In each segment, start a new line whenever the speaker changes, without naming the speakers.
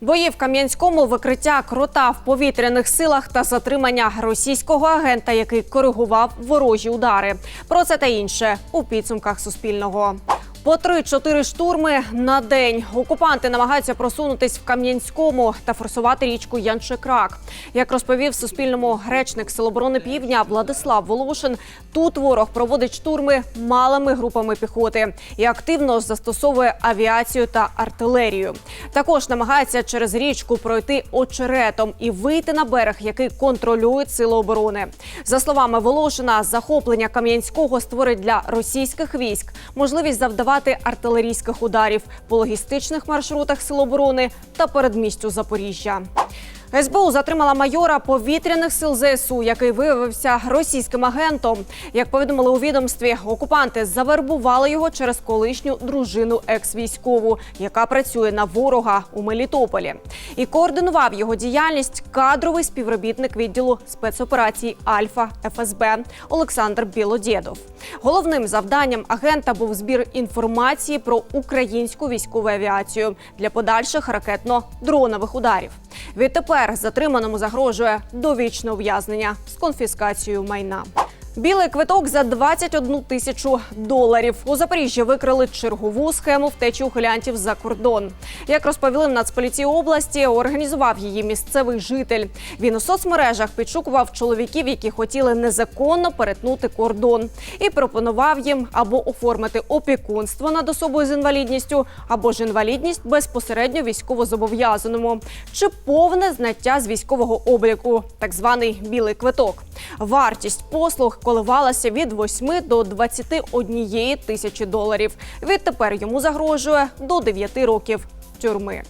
Бої в Кам'янському, викриття крота в повітряних силах та затримання російського агента, який коригував ворожі удари. Про це та інше у підсумках Суспільного. По 3-4 штурми на день окупанти намагаються просунутись в Кам'янському та форсувати річку Янчекрак. Як розповів Суспільному речник Сил оборони Півдня Владислав Волошин, тут ворог проводить штурми малими групами піхоти і активно застосовує авіацію та артилерію. Також намагається через річку пройти очеретом і вийти на берег, який контролюють сили оборони. За словами Волошина, захоплення Кам'янського створить для російських військ можливість завдавати артилерійських ударів по логістичних маршрутах сил оборони та передмістю Запоріжжя. СБУ затримала майора повітряних сил ЗСУ, який виявився російським агентом. Як повідомили у відомстві, окупанти завербували його через колишню дружину екс-військову, яка працює на ворога у Мелітополі, і координував його діяльність кадровий співробітник відділу спецоперацій Альфа ФСБ Олександр Білодєдов. Головним завданням агента був збір інформації про українську військову авіацію для подальших ракетно-дронових ударів. Відтепер затриманому загрожує довічне ув'язнення з конфіскацією майна. Білий квиток за 21 тисячу доларів. У Запоріжжі викрили чергову схему втечі ухилянтів за кордон. Як розповіли в Нацполіції області, організував її місцевий житель. Він у соцмережах підшукував чоловіків, які хотіли незаконно перетнути кордон, і пропонував їм або оформити опікунство над особою з інвалідністю, або ж інвалідність безпосередньо військовозобов'язаному, чи повне знаття з військового обліку, так званий білий квиток. Вартість послуг коливалася від 8 до 21 тисячі доларів. Відтепер йому загрожує до 9 років тюрми.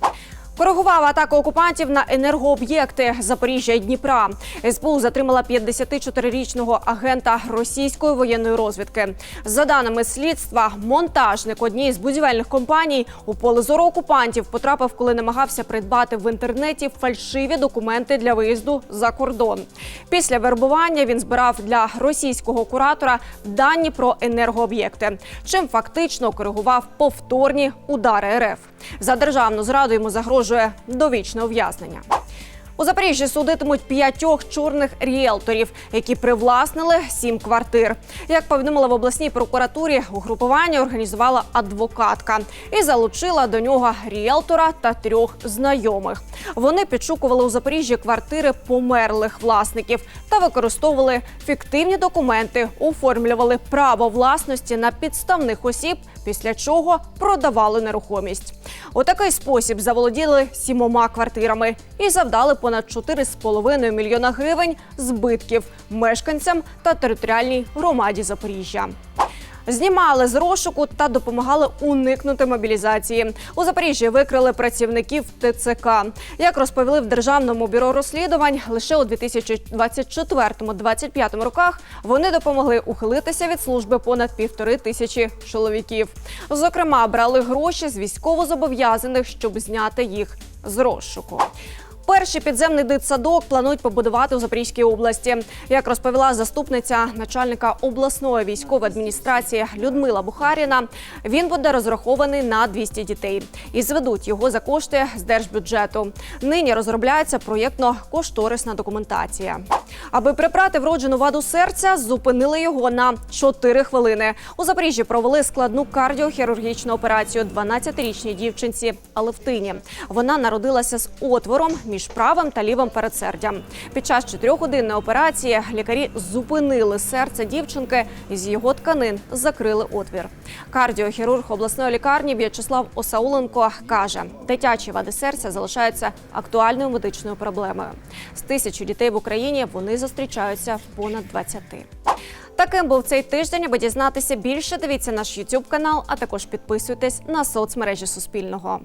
Коригував атаку окупантів на енергооб'єкти Запоріжжя і Дніпра. СБУ затримала 54-річного агента російської воєнної розвідки. За даними слідства, монтажник однієї з будівельних компаній у поле зору окупантів потрапив, коли намагався придбати в інтернеті фальшиві документи для виїзду за кордон. Після вербування він збирав для російського куратора дані про енергооб'єкти, чим фактично коригував повторні удари РФ. За державну зраду йому загрожує довічне ув'язнення. У Запоріжжі судитимуть п'ятьох чорних ріелторів, які привласнили сім квартир. Як повідомили в обласній прокуратурі, угрупування організувала адвокатка і залучила до нього ріелтора та трьох знайомих. Вони підшукували у Запоріжжі квартири померлих власників та використовували фіктивні документи, оформлювали право власності на підставних осіб, після чого продавали нерухомість. У такий спосіб заволоділи сімома квартирами і завдали понад 4,5 мільйона гривень збитків мешканцям та територіальній громаді Запоріжжя. Знімали з розшуку та допомагали уникнути мобілізації. У Запоріжжі викрили працівників ТЦК. Як розповіли в державному бюро розслідувань, лише у 2024-2025 роках вони допомогли ухилитися від служби понад півтори тисячі чоловіків. Зокрема, брали гроші з військовозобов'язаних, щоб зняти їх з розшуку. Перший підземний дитсадок планують побудувати у Запорізькій області. Як розповіла заступниця начальника обласної військової адміністрації Людмила Бухаріна, він буде розрахований на 200 дітей і зведуть його за кошти з держбюджету. Нині розробляється проєктно-кошторисна документація. Аби прибрати вроджену ваду серця, зупинили його на 4 хвилини. У Запоріжжі провели складну кардіохірургічну операцію 12-річній дівчинці Алевтині. Вона народилася з отвором між правим та лівим передсердям. Під час чотирьохгодинної операції лікарі зупинили серце дівчинки і з його тканин закрили отвір. Кардіохірург обласної лікарні В'ячеслав Осауленко каже, дитячі вади серця залишаються актуальною медичною проблемою. З тисячі дітей в Україні вони зустрічаються понад 20. Таким був цей тиждень. Аби дізнатися більше, дивіться наш YouTube канал, а також підписуйтесь на соцмережі Суспільного.